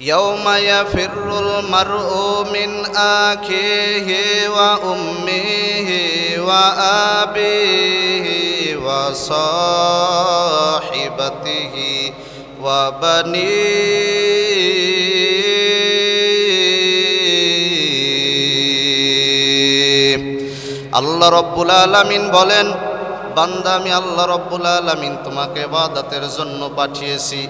يوم يفر المرء من أخيه وأمه وأبيه وصاحبته وبنيه আল্লাহ রব্বুল আলামিন বলেন বান্দা আমি আল্লাহ রব্বুল আলামিন তোমাকে বাদাতের জন্য পাঠিয়েছি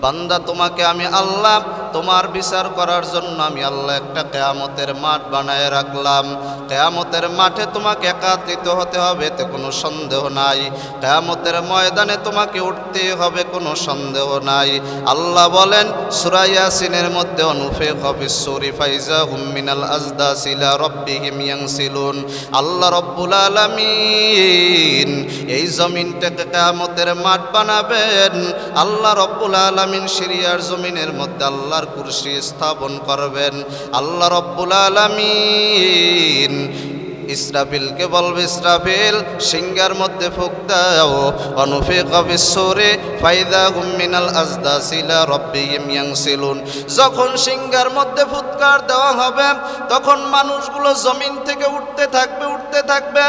বান্দা তোমাকে আমি আল্লাহ তোমার বিচার করার জন্য আমি আল্লাহ একটা কেয়ামতের মাঠ বানায় রাখলাম। কেয়ামতের মাঠে তোমাকে একাত্রিত হতে হবে, এতে কোনো সন্দেহ নাই। কেয়ামতের ময়দানে তোমাকে উঠতে হবে, কোনো সন্দেহ নাই। আল্লাহ বলেন সুরাইয়াসিনের মধ্যে অনুফে হবে, সরি ফাইজা হুম্মিনাল আজদা সিলা রব্বিহিম ইয়াংসিলুন। আল্লাহ রব্বুল আলামিন এই জমিনটাকে কেয়ামতের মাঠ বানাবেন। আল্লাহ রব্বুল আলামিন সিরিয়ার জমিনের মধ্যে আল্লাহর কুরসি স্থাপন করবেন। আল্লাহ রব্বুল আলামিন ইসরাফিলকে বলবে, ইসরাফিল সিঙ্গার মধ্যে ফুক দাও। অনুফে কবিশ্বরে ফাইদা হুমিনাল আজদা সিলা রব্বিহিম ইয়াংসিলুন। যখন সিঙ্গার মধ্যে ফুৎকার দেওয়া হবে, তখন মানুষগুলো জমিন থেকে উঠতে থাকবে উঠতে থাকবে।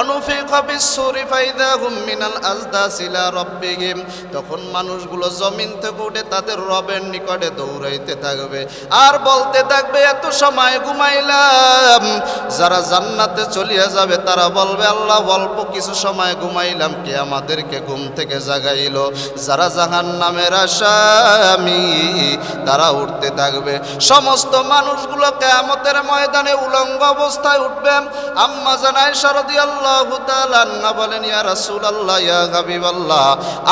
অনুফে কবিশ্বরে ফাইদা হুমিনাল আজদা সিলা রব্বিহিম। তখন মানুষগুলো জমিন থেকে উঠে তাদের রবের নিকটে দৌড়াইতে থাকবে। আর বলতে থাকবে, এত সময় ঘুমাইলাম। যারা জান্নাতে চলিয়া যাবে, তারা বলবে, আল্লাহ, অল্প কিছু সময় ঘুমাইলাম, কে আমাদেরকে ঘুম থেকে জাগাইল? যারা জাহান নামের আসামি, তারা উঠতে থাকবে। সমস্ত মানুষগুলো কেয়ামতের ময়দানে উলঙ্গ অবস্থায় উঠবে। আম্মা জানাই শারদি আল্লাহ না বলেন, ইয়া রাসূল আল্লাহ ইয়া হাবিব আল্লাহ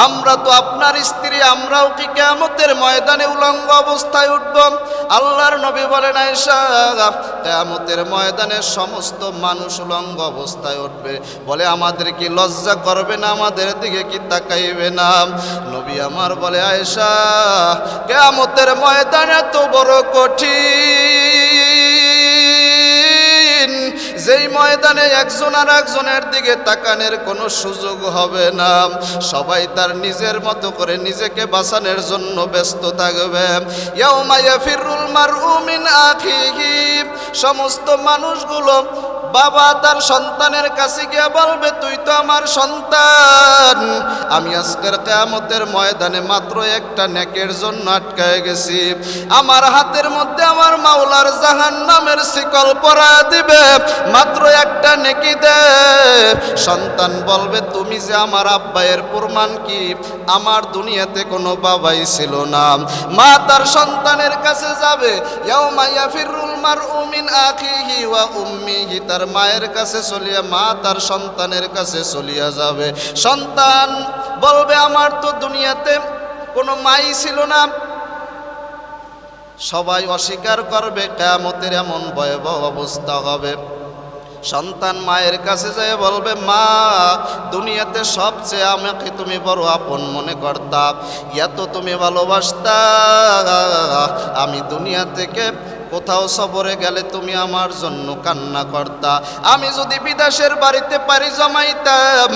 আমরা তো আপনার স্ত্রী, আমরাও কি কেয়ামতের ময়দানে উলঙ্গ অবস্থায় উঠব? আল্লাহর নবী বলেন, আয়েশা, কেয়ামতের ময়দানে সমস্ত মানুষ উলঙ্গ অবস্থায় উঠবে। বলে, আমাদের কি লজ্জা করবে না? আমাদের দিকে কি তাকাইবে না? নবী আমার বলে, আয়েশা, কেয়ামতের ময়দানে তো বড় কঠিন। যেই ময়দানে একজন আর একজনের দিকে তাকানের কোনো সুযোগ হবে না। সবাই তার নিজের মতো করে নিজেকে বাঁচানোর জন্য ব্যস্ত থাকবে। ইয়াউমা ইয়াফিরুল মারউ মিন আখিহি। সমস্ত মানুষগুলো বাবা তার সন্তানের কাছে গিয়ে বলবে, তুই তো আমার সন্তান। আমি আজকের কেয়ামতের ময়দানে মাত্র একটা নেকের জন্য আটকায় গেছি। আমার হাতের মধ্যে আমার মাওলার জাহান নামের শিকল পরা দিবে, মাত্র একটা নেকি দে। সন্তান বলবে, তুমি যে আমার আব্বাইয়ের প্রমাণ কি? আমার দুনিয়াতে কোনো বাবাই ছিল না। মা তার সন্তানের কাছে যাবে, ইয়াউমা ইয়াফিরুল মারউ মিন আখিহি ওয়া উম্মিহি। তার মায়ের কাছে চলিয়া, মা তার সন্তানের কাছে চলিয়া যাবে। সন্তান বলবে, আমার তো দুনিয়াতে কোনো মাই ছিল না। সবাই অস্বীকার করবে, কেয়ামতের এমন ভয়াবহ অবস্থা হবে। সন্তান মায়ের কাছে যেয়ে বলবে, মা, দুনিয়াতে সবচেয়ে আমাকে তুমি বড় আপন মনে করতা। এত তুমি ভালোবাসতা। আমি দুনিয়া থেকে কোথাও সবরে গেলে তুমি আমার জন্য কান্না করতা আমি যদি বিদেশের বাড়িতে পারি জমাইতাম,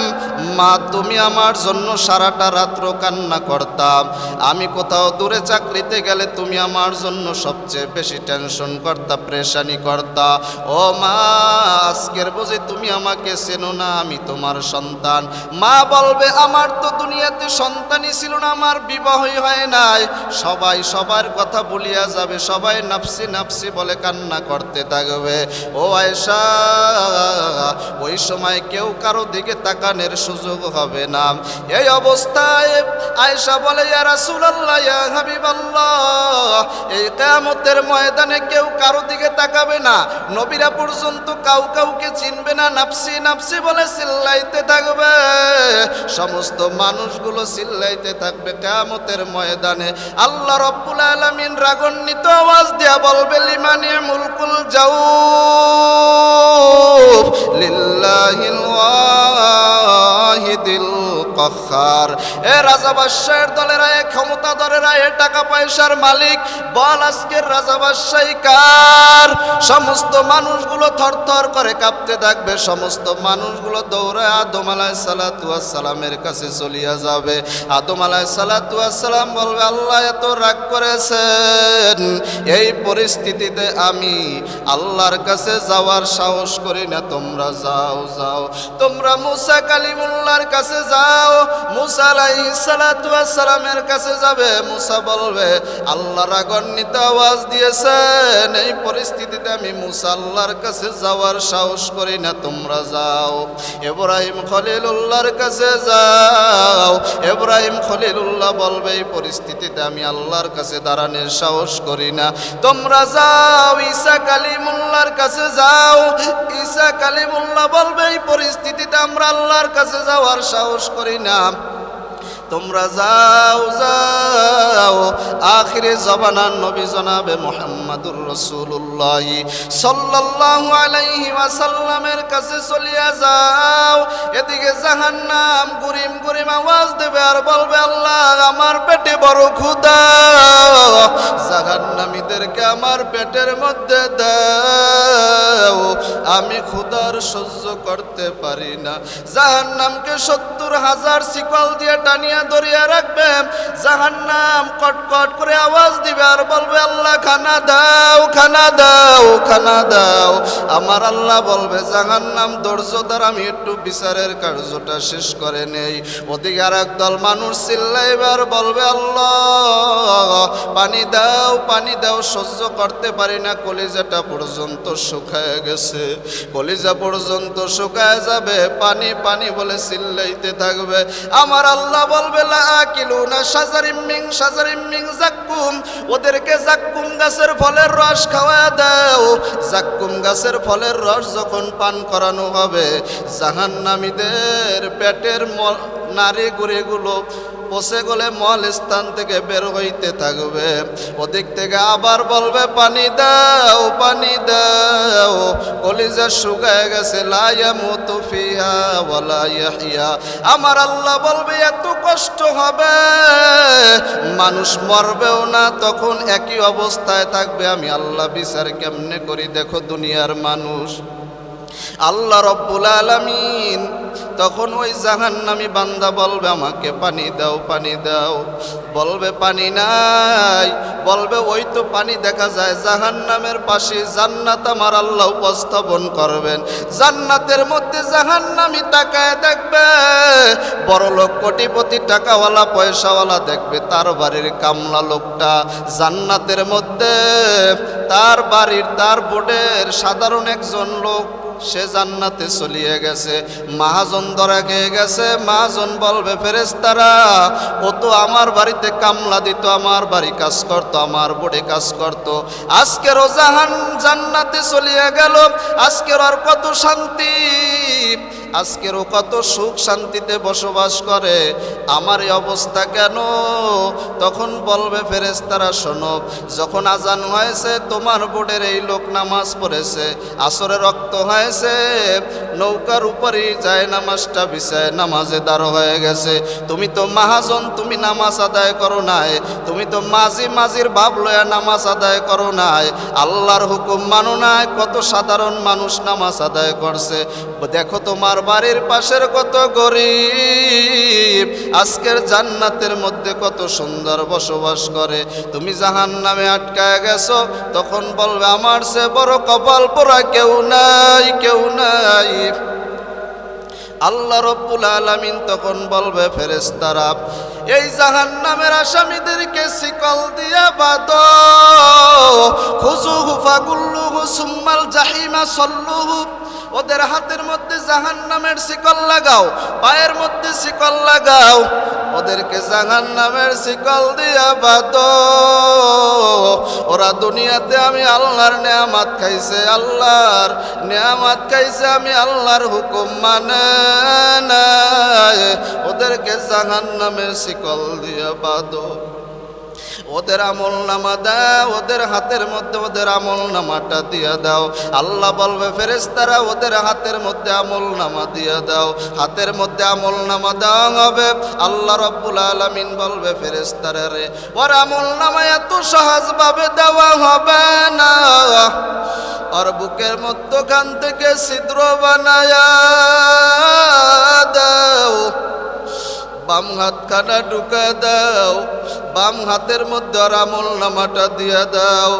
মা তুমি আমার জন্য সারাটা রাত্র কান্না করতাম আমি কোথাও দূরে চাকরিতে গেলে তুমি আমার জন্য সবচেয়ে বেশি টেনশন করতা প্রেশানি করতা ও মা, আজকের বুঝি তুমি আমাকে চেনো না, আমি তোমার সন্তান। মা বলবে, আমার তো দুনিয়াতে সন্তানই ছিল না, আমার বিবাহই হয় নাই। সবাই সবার কথা বলিয়া যাবে, সবাই নাফসি নাফসি বলে কান্না করতে থাকবে। ও আয়সা ওই সময় কেউ কারও দিকে তাকানের সুযোগ হবে না। এই অবস্থায় আয়সা বলে, ইয়া রাসূলুল্লাহ, ইয়া হাবিবাল্লাহ, এই কিয়ামতের ময়দানে কেউ কারও দিকে তাকাবে না। নবীরা পর্যন্ত কাউ কাউকে চিনবে না। নাফসি নাফসি বলে চিল্লাইতে থাকবে। সমস্ত মানুষগুলো চিল্লাইতে থাকবে কিয়ামতের ময়দানে। আল্লাহ রব্বুল আলামিন রাগান্বিত আওয়াজ দিয়া বলবে লিমানি মুলকুল যাও লিল্লাহিল ওয়াহিদিল কখার। এ দলেরা, এ ক্ষমতা দলেরা এ টাকা পয়সার মালিক। বল আজকের কার? সমস্ত মানুষগুলো থরথর করে কাঁপতে থাকবে। সমস্ত মানুষগুলো দৌড়ে আদম সালামের কাছে চলিয়া যাবে। আদম সালাম বলবে, আল্লাহ এত রাগ করেছেন। এই পরিস্থিতিতে আমি আল্লাহর কাছে যাওয়ার সাহস করি না। তোমরা যাও যাও। তোমরা মুসা কালিমুল্লাহর কাছে যাও। মুসা সালামের কাছে যাবে। মুসা বলবে আল্লাহ রাগান্বিত আওয়াজ দিয়েছেন। এই পরিস্থিতিতে আমি মুসা আল্লাহর কাছে যাওয়ার সাহস করি না, তোমরা যাও। এব্রাহিম খলিলুল্লাহর কাছে যাও। এব্রাহিম খলিলুল্লাহ বলবে, এই পরিস্থিতিতে আমি আল্লাহর কাছে দাঁড়ানোর সাহস করি না। তোমরা যাও, ঈসা কালিমুল্লাহর কাছে যাও। ঈসা কালিমুল্লাহ বলবে, এই পরিস্থিতিতে আমরা আল্লাহর কাছে যাওয়ার সাহস করি না। তোমরা যাও যাও। আখিরে জবানার নবী জনাবে মোহাম্মদুর রসুল্লাহ সাল্লাল্লাহু আলাইহি ওয়াসাল্লামের কাছে চলিয়া যাও। এদিকে জাহান্নাম গুরিম গুরিম আওয়াজ দেবে আর বলবে, আল্লাহ, আমার পেটে বড় ক্ষুধা। জাহান্নামীদেরকে আমার পেটের মধ্যে দাও। আমি ক্ষুধার সহ্য করতে পারি না। জাহান্নামকে সত্তর হাজার শিকল দিয়ে টানিয়া ধরিয়া রাখবে। জাহান্নাম কটকট করে আওয়াজ দিবে আর বলবে, আল্লাহ, খানা দাও খানা দাও খানা দাও। আমার আল্লাহ বলবে, জাহান্নাম ধৈর্য দ্বারা আমি একটু বিচারের কার্যটা শেষ করে নেই। ওদিকে আর একদল মানুষ চিল্লাইবার বলবে, আল্লাহ, পানি দাও পানি দাও, সহ্য করতে পারি না, কলিজাটা পর্যন্ত শুকায় গেছে। কলিজা পর্যন্ত শুকায় যাবে, পানি পানি বলে চিল্লাইতে থাকবে। আমার আল্লাহ বলবে ওদেরকে জাক্কুম গাছের ফলের রস খাওয়া দাও। জাক্কুম গাছের ফলের রস যখন পান করানো হবে, জাহান্নামীদের পেটের নারী গুড়িগুলো পচে গলে মল স্থান থেকে বের হইতে থাকবে। ওদিক থেকে আবার বলবে, পানি দাও পানি দাও, কলিজা শুকায় গেছে লাইয়া মতো বলা ইয়াহিয়া আমার আল্লাহ বলবে, এত কষ্ট হবে। মানুষ মরবেও না, তখন একই অবস্থায় থাকবে। আমি আল্লাহ বিচার কেমনে করি? দেখো দুনিয়ার মানুষ। আল্লাহ রব্বুল আলামিন তখন ওই জাহান্নামী বান্দা বলবে, আমাকে পানি দাও পানি দাও। বলবে, পানি নাই। বলবে, ওই তো পানি দেখা যায়, জাহান্নামের পাশে জান্নাত আমার আল্লাহ উপস্থাপন করবেন। জান্নাতের মধ্যে জাহান্নামী তাকায় দেখবে, বড় লোক, কোটিপতি, টাকাওয়ালা, পয়সাওয়ালা দেখবে, তার বাড়ির কামলা লোকটা জান্নাতের মধ্যে, তার বাড়ির, তার বোর্ডের সাধারণ একজন লোক। সে জান্নাতে চলিয়ে গেছে। মাহাজন ধরা খেয়ে গেছে। মাহাজন বলবে ফেরেস্তারা ও তো আমার বাড়িতে কামলা দিত, আমার বাড়ি কাজ করতো, আমার বোর্ডে কাজ করতো। আজকের ও জাহান জান্নাতে চলিয়ে গেল। আজকের আর কত শান্তি। আজকেরও কত সুখ শান্তিতে বসবাস করে, আমার এই অবস্থা কেন? তখন বলবে ফেরেস্তারা শোনো, যখন আজান হয়েছে, তোমার বোর্ডের এই লোক নামাজ পড়েছে, আসরে রক্ত হয়েছে, নৌকার উপরেই যায় নামাজটা বিছায় নামাজে দাঁড়ো হয়ে গেছে। তুমি তো মাহাজন, তুমি নামাজ আদায় করো নাই, তুমি তো মাঝি মাঝির ভাব লয়া নামাজ আদায় করো নাই, আল্লাহর হুকুম মানো নাই, কত সাধারণ মানুষ নামাজ আদায় করছে। দেখো তোমার বাড়ির পাশের কত গরিব, আজকের জান্নাতের মধ্যে কত সুন্দর বসবাস করে। তুমি জাহান নামে আটকায় গেছো, তখন বলবে, আমার সে বড় কপাল পোড়া কেউ নাই কেউ নাই। আল্লাহ রব্বুল আলামিন তখন বলবে ফেরেস্তারা এই জাহান নামের আসামিদেরকে শিকল দিয়া বাদ খুজু হুফা গুল্লুহু সুম্মাল জাহিমা সল্লুহু ওদের হাতের মধ্যে জাহান নামের শিকল লাগাও, পায়ের মধ্যে শিকল লাগাও, ওদেরকে জাহান নামের শিকল দিয়া বাদ ওরা দুনিয়াতে আমি আল্লাহর নেয়ামাত খাইছে, আল্লাহর নেয়ামাত খাইছে, আমি আল্লাহর হুকুম মানে ওদেরকে জাহান নামের শিকল দিয়া বাদ ওদের আমল নামা দাও, ওদের হাতের মধ্যে ওদের আমল নামাটা দিয়ে দাও। আল্লাহ বলবে ফেরেস্তারা ওদের হাতের মধ্যে আমল নামা দিয়ে দাও। হাতের মধ্যে আমল নামা দেওয়া হবে। আল্লাহ রব্বুল আলমিন বলবে ফেরেস্তারা রে, ওর আমল নামা এত সহজভাবে দেওয়া হবে না। আর বুকের মধ্যখান থেকে ছিদ্র বানায়া দাও। বাম হাত খানা ঢুকা দাও, বাম হাতের মধ্যে আর আমল নামাটা দিয়ে দাও,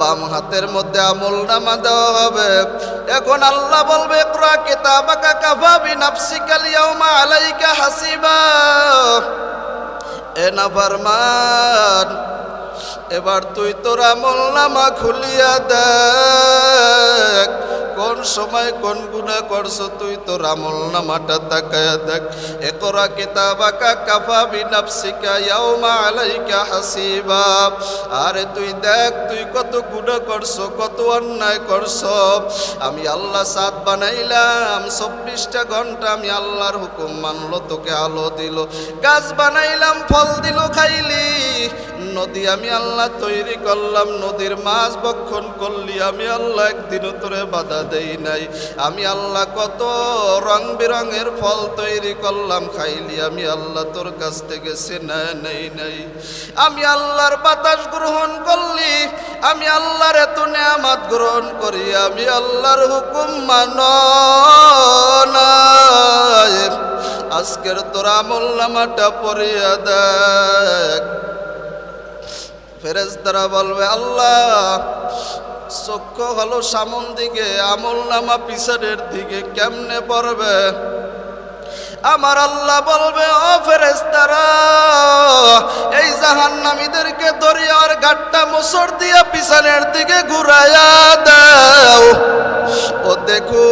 বাম হাতের মধ্যে আমল নামা দেওয়া হবে। এখন আল্লাহ বলবে এ এবার তুই তোর আমল নামা খুলিয়া দেখ। কোন সময় কোন গুণা করছ তুই তোর আমল নামাটা তাকায়া দেখ। একরা কিতাবাকা কাফা বিনাফসিকা ইয়াউমা আলাইকা হাসিবা। আরে তুই দেখ, তুই কত গুণা করছ, কত অন্যায় করছ। আমি আল্লাহ সাত বানাইলাম, চব্বিশটা ঘণ্টা আমি আল্লাহর হুকুম মানলো, তোকে আলো দিল। গাছ বানাইলাম, ফল দিল, খাইলি। নদী আমি আল্লাহ তৈরি করলাম, নদীর মাছ বক্ষণ করলি, আমি আল্লাহ একদিনও তোরে বাধা দেই নাই। আমি আল্লাহ কত রং বেরঙের ফল তৈরি করলাম, খাইলি আমি আল্লাহ তোর কাছ থেকে সেনা নেই নাই। আমি আল্লাহর বাতাস গ্রহণ করলি, আমি আল্লাহর এত নেয়ামাত গ্রহণ করি, আমি আল্লাহর হুকুম মান আজকের তোরা আমল নামাটা পড়িয়া দেখ। ফেরেস্তারা বলবে, আল্লাহ, চক্ষু হলো সামন দিকে, আমল নামা পিছনের দিকে কেমনে পড়বে? আমার আল্লাহ বলবে, ও ফেরেস্তারা এই জাহান্নামীদেরকে দরিয়ার গাট্টা মোসর দিয়ে পিছনের দিকে ঘুরাইয়া দাও। ও দেখো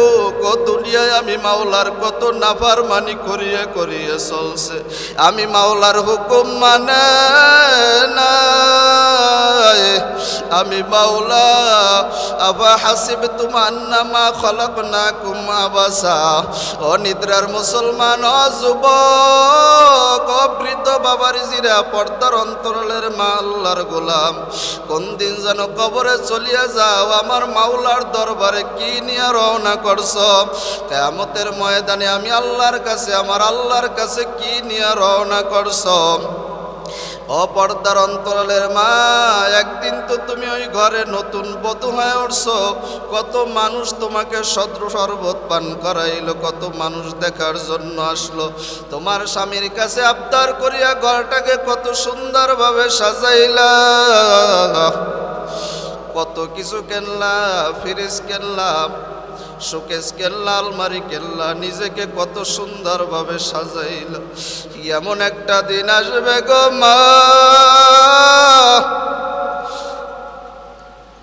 দুনিয়ায় আমি মাওলার কত নাফার মানি করিয়ে করিয়ে চলছে। আমি মাওলার হুকুম মানে না আমি মাওলা আবা হাসিব তুমান নামা খলক না কুম আবাসা। ও নিদ্রার মুসলমান ও বৃদ্ধ বাবার জিরা পর্দার অন্তরালের মা আল্লাহর গোলাম। কোন দিন যেন কবরে চলিয়া যাও, আমার মাওলার দরবারে কি নিয়ে রওনা করছ? কেমতের ময়দানে আমি আল্লাহর কাছে, আমার আল্লাহর কাছে কি নিয়ে রওনা করছ? অপর্দার অন্তরালের মা, একদিন তো তুমি ওই ঘরে নতুন বধূ হয়ে উঠছো। কত মানুষ তোমাকে শত্রু শরবত পান করাইল, কত মানুষ দেখার জন্য আসলো। তোমার স্বামীর কাছে আবদার করিয়া ঘরটাকে কত সুন্দরভাবে সাজাইলা। কত কিছু কেনলা, ফ্রিজ কেনলাম শোকেস কেল্লা, আলমারি কেল্লা, নিজেকে কত সুন্দরভাবে সাজাইল। এমন একটা দিন আসবে গো মা।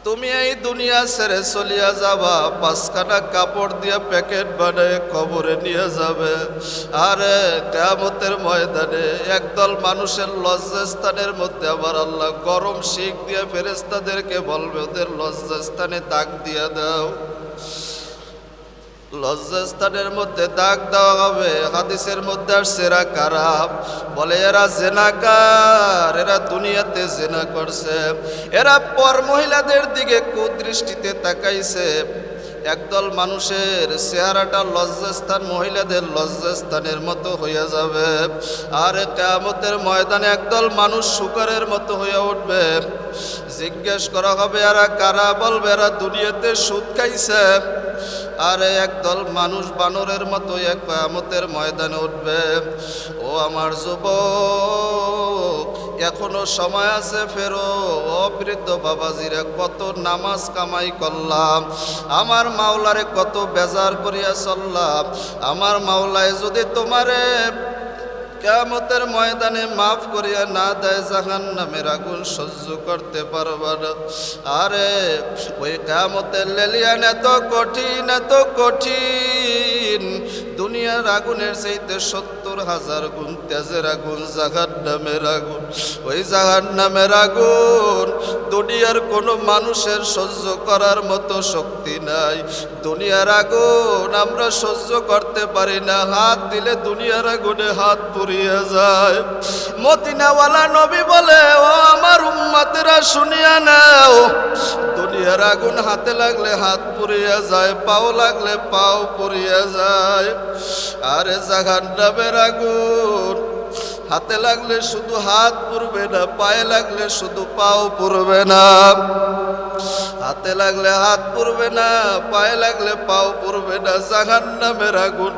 তুমি এই দুনিয়া ছেড়ে চলিয়া যাবা, পাঁচখানা কাপড় দিয়ে প্যাকেট বানায় কবরে নিয়ে যাবে। আরে, কেয়ামতের ময়দানে একদল মানুষের লজ্জাস্থানের মধ্যে আবার আল্লাহ গরম শিখ দিয়ে ফেরেস্তাদেরকে বলবে, ওদের লজ্জাস্থানে তাক দিয়ে দাও। লজ্জাস্থানের মধ্যে দাগ দেওয়া হবে, হাদিসের মধ্যে আর সেরা কারাপ বলে, এরা জেনাকার, এরা দুনিয়াতে জেনা করছে। এরা পর মহিলাদের দিকে কুদৃষ্টিতে তাকাইছে। একদল মানুষের চেহারাটা লজ্জাস্থান, মহিলাদের লজ্জাস্থানের মতো হইয়া যাবে। আর কেয়ামতের ময়দানে একদল মানুষ শুকরের মতো হইয়া উঠবে। জিজ্ঞেস করা হবে, এরা কারা? বলবে, এরা দুনিয়াতে সুদ খাইছে। আরে একদল মানুষ বানরের মতো এক কয়ামতের ময়দানে উঠবে। ও আমার যুবক, এখনও সময় আছে ফেরো। অবৃদ্ধ বাবাজিরে কত নামাজ কামাই করলাম। আমার মাওলারে কত বেজার করিয়া চললাম। আমার মাওলায় যদি তোমারে কেমতের ময়দানে মাফ করিয়া না দেয় জাহান নামের আগুন সহ্য করতে পারবার। আরে, ওই কেমতের লেলিয়ান এত কঠিন এত কঠিন। দুনিয়ার আগুনের চাইতে সত্তর হাজার গুণ তেজের আগুন জাহান নামের আগুন। ওই জাহান নামের আগুন, দুনিয়ার কোনো মানুষের সহ্য করার মতো শক্তি নাই। দুনিয়ার আগুন আমরা সহ্য করতে পারি না, হাত দিলে দুনিয়ার আগুনে হাত পুড়িয়ে যায়। মদিনাওয়ালা নবী বলে, ও আমার উম্মাতেরা, শুনিয়া নাও, দুনিয়ার আগুন হাতে লাগলে হাত পুড়িয়া যায়, পাও লাগলে পাও পুড়িয়া যায়। আরে জাহান্নামের আগুন হাতে লাগলে শুধু হাত পুরবে না, পায়ে লাগলে শুধু পাও পুরবে না। হাতে লাগলে হাত পুরবে না, পায়ে লাগলে পাও পুরবে না। জাহান নামের আগুন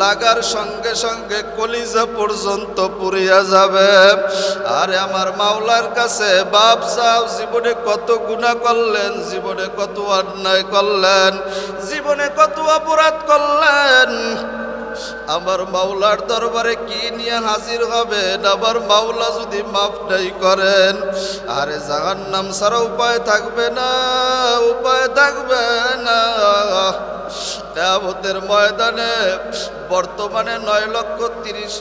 লাগার সঙ্গে সঙ্গে কলিজা পর্যন্ত পুরিয়া যাবে। আরে আমার মাওলার কাছে বাপ সাহ জীবনে কত গুণা করলেন, জীবনে কত অন্যায় করলেন, জীবনে কত অপরাধ করলেন। আমার মাওলার দরবারে কি নিয়ে হাজির হবেন? আবার মাওলা যদি মাফ নাই করেন, আরে জাহান নাম ছাড়া উপায় থাকবে না, উপায় থাকবে না। ময়দানে বর্তমানে নয় লক্ষ তিরিশ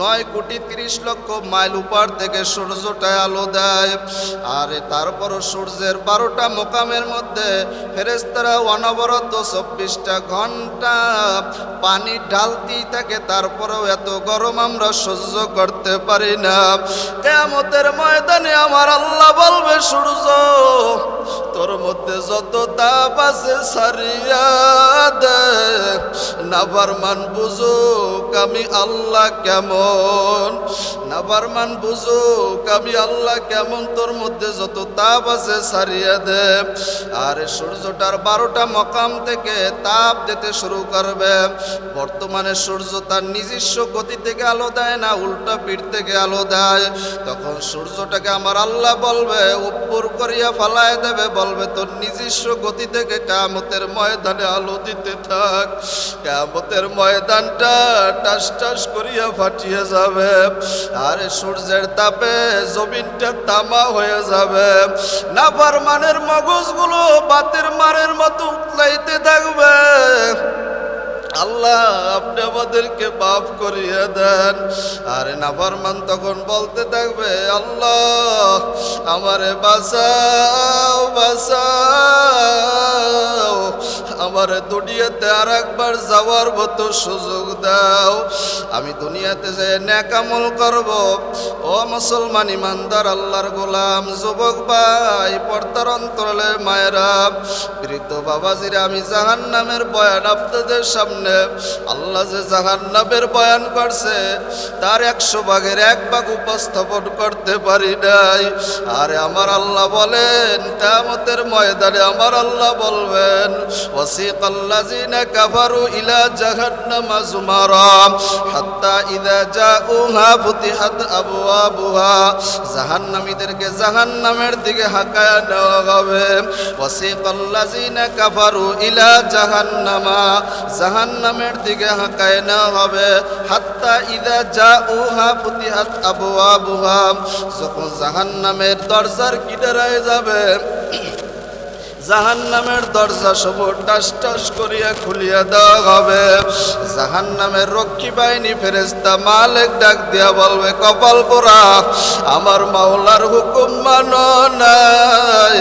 নয় কোটি তিরিশ লক্ষ মাইল উপার থেকে সূর্যটায় আলো দেয়। আর তারপরও সূর্যের বারোটা মোকামের মধ্যে ফেরেস্তারা অনবরত চব্বিশটা ঘণ্টা পানি ঢালতেই থাকে, তারপরেও এত গরম আমরা সহ্য করতে পারি না। কেমতের ময়দানে আমার আল্লাহ বলবে, সূর্য তোর মধ্যে যত তাপ আছে সারিয়া দে নাবারমান বুঝুক আমি আল্লাহ কেমন। নাবারমান বুঝুক আমি আল্লাহ কেমন। তোর মধ্যে যত তাপ আছে সারিয়া দে। আর সূর্যটার বারোটা মকাম থেকে তাপ দিতে শুরু করবে। বর্তমানে সূর্য তার নিজস্ব গতি থেকে আলো দেয় না, উল্টা পিঠ থেকে আলো দেয়। তখন সূর্যটাকে আমার আল্লাহ বলবে, উপর করিয়া ফালায় দেবে। বলবে তোর নিজস্ব গতি থেকে কামতের ময়দানে আলো দিতে থাক। কামতের ময়দানটা টাস টাস করিয়া ফাটিয়ে যাবে। আরে সূর্যের তাপে জমিনটা তামা হয়ে যাবে। নাফার মানের মগজগুলো বাতের মারের মতো উতলাইতে থাকবে। আল্লাহ, আপনি আমাদেরকে মাফ করিয়ে দেন। আরে নাফরমান তখন বলতে থাকবে, আল্লাহ, আমারে বাঁচাও বাঁচাও। আমার দুনিয়াতে আর একবার যাওয়ার মতো সুযোগ দাও। আমি দুনিয়াতে যে ন্যাকামল করব। ও মুসলমান ইমানদার, আল্লাহর গোলাম, যুবক ভাই, পর্দার অন্তরালে মায়েরা, বৃদ্ধ বাবাজিরা, আমি জাহান নামের বয়ান আপনাদের সামনে। আল্লাহ যে জাহান নামের বয়ান করছে, তার একশো ভাগের এক ভাগ উপস্থাপন করতে পারি নাই। আরে আমার আল্লাহ বলেন কামতের ময়দানে আমার আল্লাহ বলবেন وسيق الذين كفروا إلى جهنم زمرا حتى إذا جاءوها فتحت أبوابها জাহান্নামীদেরকে জাহান্নামের দিকে হাঁকায় নেওয়া হবে وسيق الذين كفروا إلى جهنم জাহান্নামের দিকে হাঁকায় নেওয়া হবে হাত্তা ইদা জাউহা ফুতিহাত আবওয়াবুহা যখন জাহান্নামের দরজার কিনারায় যাবে জাহান নামের দরজা সব টাস টাস করিয়া খুলিয়া দেওয়া হবে। জাহান নামের রক্ষী বাহিনী ফেরেস্তা মালিক ডাক দিয়া বলবে, কপাল পোড়া, আমার মাওলার হুকুম মানো নাই।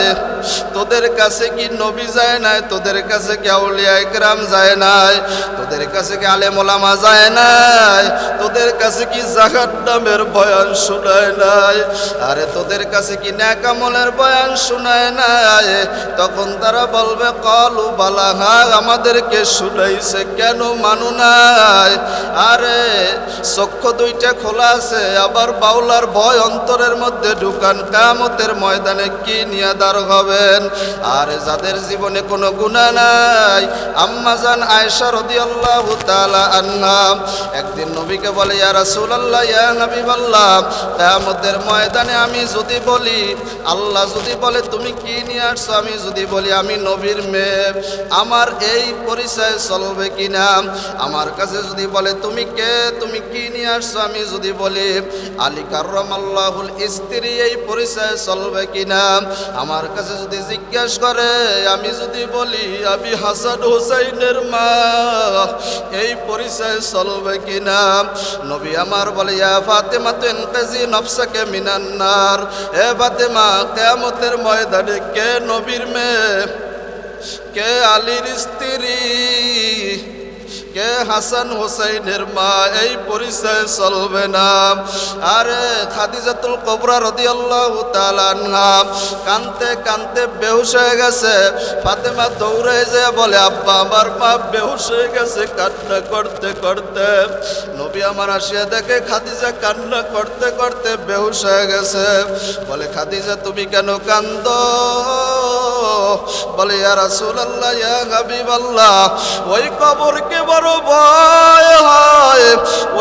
তোদের কাছে কি নবী যায় নাই? তোদের কাছে কি আউলিয়া ইকরাম যায় নাই? তোদের কাছে কি আলে মোলামা যায় নাই? তোদের কাছে কি জাহান নামের বয়ান শোনায় নাই? আরে তোদের কাছে কি ন্যাকামলের বয়ান শোনায় নাই? তখন তারা বলবে, কলু বালাহা আমাদেরকে শুনাইছে কেন মানু নাই? আরে, চক্ষু দুইটা খোলা আছে, আবার বাউলার ভয় অন্তরের মধ্যে ঢুকান, কামতের ময়দানে কি নিয়ে দাঁড় হবেন? আর, যাদের জীবনে কোনো গুণা নাই আম্মাজান আয়েশা রাদিয়াল্লাহু তাআলা আনহা, একদিন নবীকে বলে, ইয়া রাসূলুল্লাহ, ইয়া হাবিবাল্লাহ কিয়ামতের ময়দানে আমি যদি বলি, আল্লাহ যদি বলে, তুমি কি নিয়ে আসছো? আমি যদি বলি, আমি নবীর মেয়ে, আমার এই পরিচয় চলবে কি কিনা? আমার কাছে যদি বলে, তুমি কে? তুমি কি নিয়ে আসছো? আমি যদি বলি, আলী কার্রম আল্লাহুল স্ত্রী এই পরিচয় চলবে কি কিনা? আমার কাছে যদি জিজ্ঞেস করে, আমি যদি বলি আমি হাসান হুসাইনের মা, এই পরিচয় চলবে কি কিনা? নবী আমার বলে, ইয়া ফাতেমা তুন কাজী নফসাকে মিনান্নার, এ ফাতেমা, কেয়ামতের ময়দানে কে নবীর মেয়ে? কে আলীর স্ত্রী, কে হাসান হোসাইনের মা, এই পরিচয় চলবে না। আরে খাদিজাতুল কবরা রাদিয়াল্লাহু তাআলা আনহা কানতে কানতে বেহুশ হয়ে গেছে। ফাতেমা দৌড়ে যে বলে, আব্বা, আমার মা বেহুশ হয়ে গেছে কান্না করতে করতে। নবী আমার আসিয়া দেখে, খাদিজা কান্না করতে করতে বেহুশ হয়ে গেছে। বলে, খাদিজা, তুমি কেন কান্দো? বলে, ইয়া রাসূলুল্লাহ, ইয়া হাবিবাল্লাহ, ওই কবরকে বড় ভয় হয়।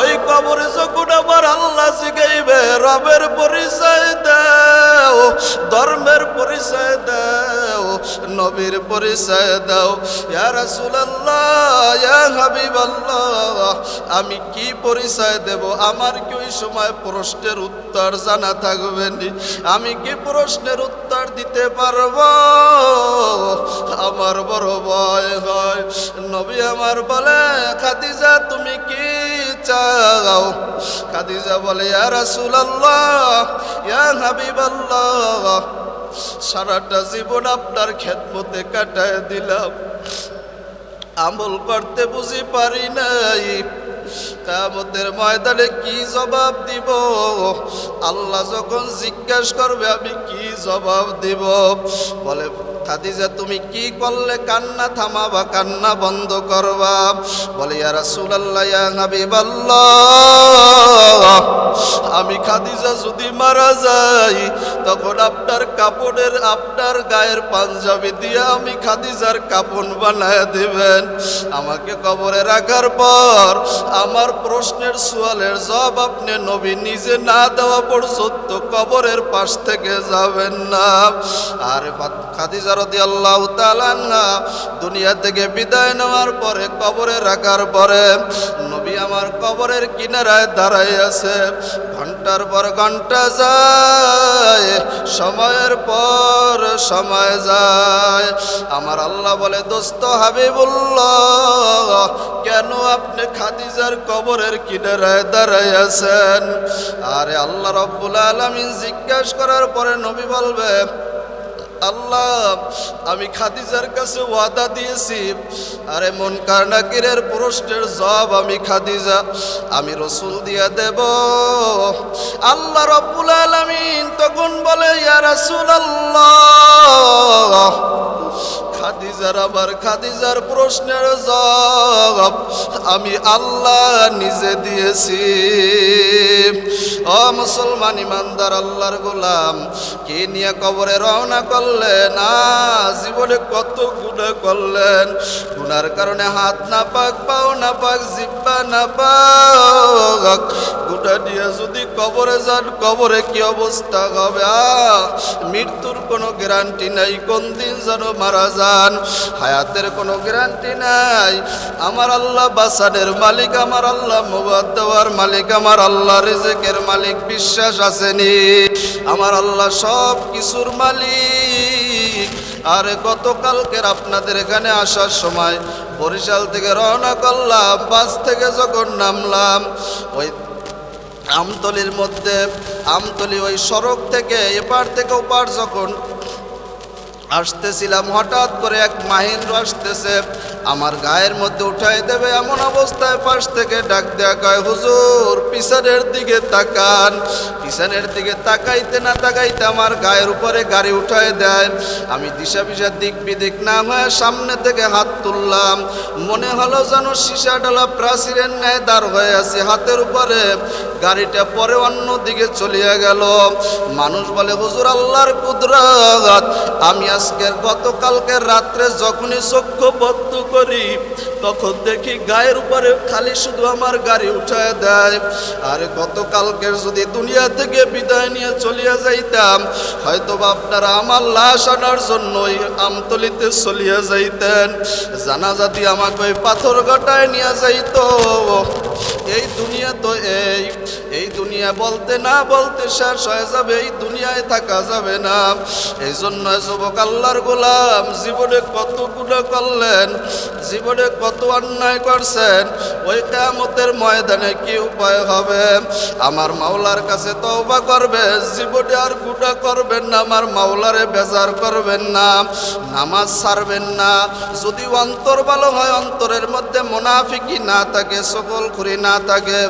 ওই কবরে যখন আমার আল্লাহ শিখাইবে রবের পরিচয় দাও, ধর্মের পরিচয় দাও, নবীর পরিচয় দাও। ইয়া রাসূলুল্লাহ, ইয়া হাবিবাল্লাহ, আমি কি পরিচয় দেব? আমার কি ওই সময় প্রশ্নের উত্তর জানা থাকবে আমি কি প্রশ্নের উত্তর দিতে পারব? আমার বড় ভয় হয়। নবী আমার বলে, খাদিজা, তুমি কি চাও? খাদিজা বলে, ইয়া রাসূলুল্লাহ, ইয়া সারাটা জীবন আপনার খেদমতে কাটায় দিলাম। আমল করতে বুঝি পারি নাই। কামতের ময়দানে কি জবাব দিব? আল্লাহ যখন জিজ্ঞাসা করবে আমি কি জবাব দিব? বলে খাদিজা, তুমি কি করলে? কান্না থামাবা, কান্না বন্ধ করবা। বলে, ইয়া রাসূলুল্লাহ, ইয়া হাবিবাল্লাহ, আমি খাদিজা যদি মারা যাই, তখন আপনার কাপড়ের, আপনার গায়ের পাঞ্জাবি দিয়ে আমি খাদিজার কাপড় বানায় দিবেন। আমাকে কবরে রাখার পর আমার প্রশ্নের সোয়ালের জবাব আপনি নবী নিজে না দেওয়া পর্যন্ত কবরের পাশ থেকে যাবেন না। আর খাদিজা দুনিয়া থেকে বিদায় নেওয়ার পরে, কবরে রাখার পরে, নবী আমার কবরের কিনারায় দাঁড়াই আছে। ঘণ্টার পর ঘণ্টা যায়, সময়ের পর সময় যায়। আমার আল্লাহ বলে, দোস্ত হাবিবুল্লাহ, কেন আপনি খাদিজার কবরের কিনারায় দাঁড়াই আছেন? আরে আল্লাহ রব্বুল আলমিন জিজ্ঞাসা করার পরে নবী বলবে আল্লাহ, আমি খাদিজার কাছে ওয়াদা দিয়েছি। আরে মন কারনাকিরের প্রশ্নের জবাব আমি খাদিজা, আমি রসুল দিয়া দেব। আল্লাহ রব্বুল আলামিন তখন বলে, ইয়া আল্লাহ খাদিজার আবার খাদিজার প্রশ্নের জবাব আমি আল্লাহ নিজে দিয়েছি। ও মুসলমান ইমানদার, আল্লাহর গোলাম, কে নিয়ে কবরে রওনা করলেন না, জীবনে কত গুণা করলেন? গুনার কারণে হাত না পাক পাও না পাক জিব্বা না পাক গুটা নিয়ে যদি কবরে যান, কবরে কি অবস্থা হবে? মৃত্যুর কোনো গ্যারান্টি নাই, কোন দিন যেন মারা যান? হায়াতের কোনো গ্যারান্টি নাই। আমার আল্লাহ বাসানের মালিক, আমার আল্লাহ মুবাদ দেওয়ার মালিক, আমার আল্লাহ রিজেকের মালিক, বিশ্বাস আসেনি। আমার আল্লাহ সব কিছুর মালিক। আরে গতকালকের আপনাদের এখানে আসার সময় বরিশাল থেকে রওনা করলাম, বাস থেকে যখন নামলাম, ওই আমতলির মধ্যে, আমতলি ওই সড়ক থেকে এপার থেকে ওপার যখন আসতেছিলাম, হঠাৎ করে এক মাহিন্দ্র আসতেছে, আমার গায়ের মধ্যে উঠাই দেবে এমন অবস্থায় পাশ থেকে ডাক দেয়া কয়, হুজুর, পিছনের দিকে তাকান। পিছনের দিকে তাকাইতে না তাকাইতে আমার গায়ের উপরে গাড়ি উঠায় দেয়। আমি দিশা পিসা দিক বিদিক না হয়ে সামনে থেকে হাত তুললাম। মনে হলো যেন সীসা ডালা প্রাচীরের ন্যায় দাঁড় হয়ে আছে, হাতের উপরে গাড়িটা পরে অন্য দিকে চলিয়া গেল। মানুষ বলে, হুজুর, আল্লাহর কুদরত, আমি আজকের, গতকালকের রাত্রে যখনই চক্ষু বদ্ধ করি, তখন দেখি গায়ের উপরে খালি শুধু আমার গাড়ি উঠায় দেয়। আর গতকালকের যদি দুনিয়া থেকে বিদায় নিয়ে চলিয়া যাইতাম হয়তো আপনারা আমার লাশ আনার জন্য ওই আমতলিতে চলিয়া যাইতেন। জানা যদি আমাকে ওই পাথর গাটায় নিয়ে যাইত। এই দুনিয়া তো এই এই দুনিয়া বলতে না বলতে শেষ হয়ে যাবে, এই দুনিয়ায় থাকা যাবে না। এই জন্য যুবক আল্লাহর গোলাম জীবনে কত গুণা করলেন, জীবনে কত অন্যায় করছেন, ওই কেমতের ময়দানে কি উপায় হবে? আমার মাওলার কাছে তওবা করবে, জীবনে আর গুণা করবেন না, আমার মাওলারে বেজার করবেন না, নামাজ ছাড়বেন না। যদি অন্তর ভালো হয়, অন্তরের মধ্যে মোনাফিকি না থাকে সকল করি না থাকে।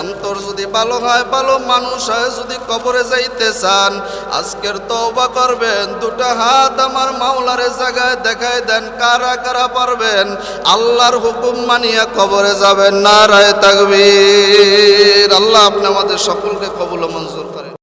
অন্তর যদি ভালো হয়, ভালো মানুষ হয়, যদি কবরে যাইতে চান, আজকের তওবা করবেন, দুটা হাত আমার মাওলারে জায়গায় দেখায় দেন, কারা কারা পারবেন? আল্লাহর হুকুম মানিয়া কবরে যাবেন না রায় তাকবীর। আল্লাহ আপনি আমাদের সকলকে কবুল মঞ্জুর করে